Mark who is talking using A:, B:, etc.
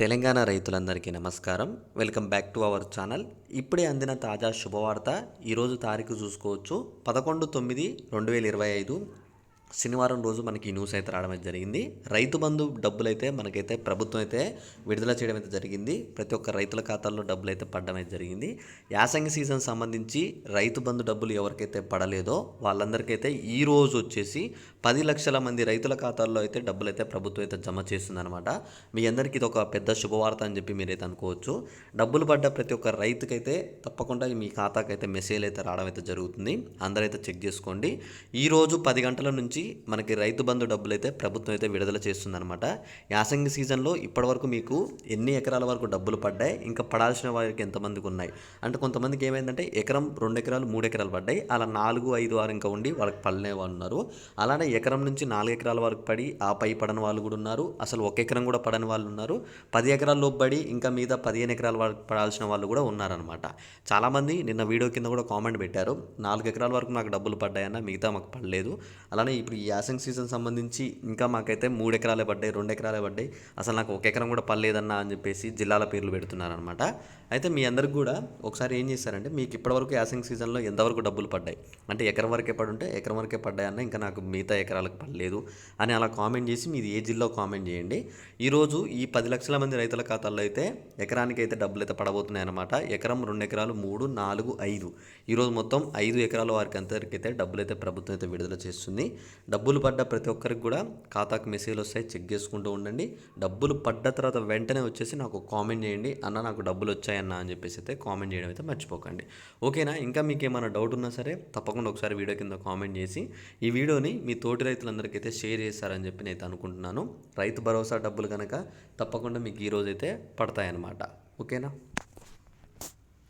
A: తెలంగాణ రైతులందరికీ నమస్కారం. Welcome back to our channel. ఇప్పుడే అందిన తాజా శుభవార్త. ఈరోజు తారీఖు చూసుకోవచ్చు. పదకొండు తొమ్మిది రెండు వేల ఇరవై ఐదు శనివారం రోజు మనకి ఈ న్యూస్ అయితే రావడం అయితే జరిగింది. రైతు బంధు డబ్బులు అయితే మనకైతే ప్రభుత్వం అయితే విడుదల చేయడం అయితే జరిగింది. ప్రతి ఒక్క రైతుల ఖాతాల్లో డబ్బులు అయితే పడడం అయితే జరిగింది. యాసంగి సీజన్ సంబంధించి రైతు బంధు డబ్బులు ఎవరికైతే పడలేదో వాళ్ళందరికైతే ఈ రోజు వచ్చేసి పది లక్షల మంది రైతుల ఖాతాల్లో అయితే డబ్బులు అయితే ప్రభుత్వం అయితే జమ చేస్తుందన్నమాట. మీ అందరికీ ఇది ఒక పెద్ద శుభవార్త అని చెప్పి మీరైతే అనుకోవచ్చు. డబ్బులు పడ్డ ప్రతి ఒక్క రైతుకైతే తప్పకుండా మీ ఖాతాకైతే మెసేజ్ అయితే రావడం అయితే జరుగుతుంది. అందరైతే చెక్ చేసుకోండి. ఈ రోజు పది గంటల నుంచి మనకి రైతు బంధు డబ్బులు అయితే ప్రభుత్వం అయితే విడుదల చేస్తుందనమాట యాసంగి సీజన్లో ఇప్పటివరకు మీకు ఎన్ని ఎకరాల వరకు డబ్బులు పడ్డాయి? ఇంకా పడాల్సిన వారికి ఎంతమందికి ఉన్నాయి? అంటే కొంతమందికి ఏమైందంటే ఎకరం రెండు ఎకరాలు మూడు ఎకరాలు పడ్డాయి. అలా నాలుగు ఐదు ఆరు ఇంకా ఉండి వాళ్ళకి పడలే వాళ్ళు ఉన్నారు. అలానే ఎకరం నుంచి నాలుగు ఎకరాల వరకు పడి ఆ పై పడని వాళ్ళు కూడా ఉన్నారు. అసలు ఒక ఎకరం కూడా పడని వాళ్ళు ఉన్నారు. పది ఎకరాల లోపు పడి ఇంకా మీద పదిహేను ఎకరాల వరకు పడాల్సిన వాళ్ళు కూడా ఉన్నారనమాట చాలామంది నిన్న వీడియో కింద కూడా కామెంట్ పెట్టారు. నాలుగు ఎకరాల వరకు నాకు డబ్బులు పడ్డాయన్న మిగతా మాకు పడలేదు. అలానే ఇప్పుడు ఈ యాసంగ్ సీజన్ సంబంధించి ఇంకా మాకైతే మూడు ఎకరాలే పడ్డాయి రెండు ఎకరాలే పడ్డాయి. అసలు నాకు ఒక ఎకరం కూడా పర్లేదన్నా అని చెప్పేసి జిల్లాల పేర్లు పెడుతున్నారనమాట అయితే మీ అందరికి కూడా ఒకసారి ఏం చేశారంటే మీకు ఇప్పటివరకు యాసంగ్ సీజన్లో ఎంతవరకు డబ్బులు పడ్డాయి? అంటే ఎకరం వరకే పడి ఉంటే ఎకరం వరకే పడ్డాయన్న ఇంకా నాకు మిగతా ఎకరాలకు పడలేదు అని అలా కామెంట్ చేసి మీది ఏ జిల్లా కామెంట్ చేయండి. ఈరోజు ఈ పది లక్షల మంది రైతుల ఖాతాల్లో అయితే ఎకరానికి అయితే డబ్బులు అయితే పడబోతున్నాయి అనమాట ఎకరం రెండు ఎకరాలు మూడు నాలుగు ఐదు. ఈరోజు మొత్తం ఐదు ఎకరాల వారికి అందరికైతే డబ్బులు అయితే ప్రభుత్వం అయితే విడుదల చేస్తుంది. డబ్బులు పడ్డ ప్రతి ఒక్కరికి కూడా ఖాతాకు మెసేజ్లు వస్తాయి. చెక్ చేసుకుంటూ ఉండండి. డబ్బులు పడ్డ తర్వాత వెంటనే వచ్చేసి నాకు కామెంట్ చేయండి. అన్న నాకు డబ్బులు వచ్చాయన్న అని చెప్పేసి అయితే కామెంట్ చేయడం అయితే మర్చిపోకండి. ఓకేనా? ఇంకా మీకు ఏమైనా డౌట్ ఉన్నా సరే తప్పకుండా ఒకసారి వీడియో కింద కామెంట్ చేసి ఈ వీడియోని మీ తోటి రైతులందరికీ అయితే షేర్ చేస్తారని చెప్పి నేను అనుకుంటున్నాను. రైతు భరోసా డబ్బులు కనుక తప్పకుండా మీకు ఈరోజైతే పడతాయన్నమాట. ఓకేనా?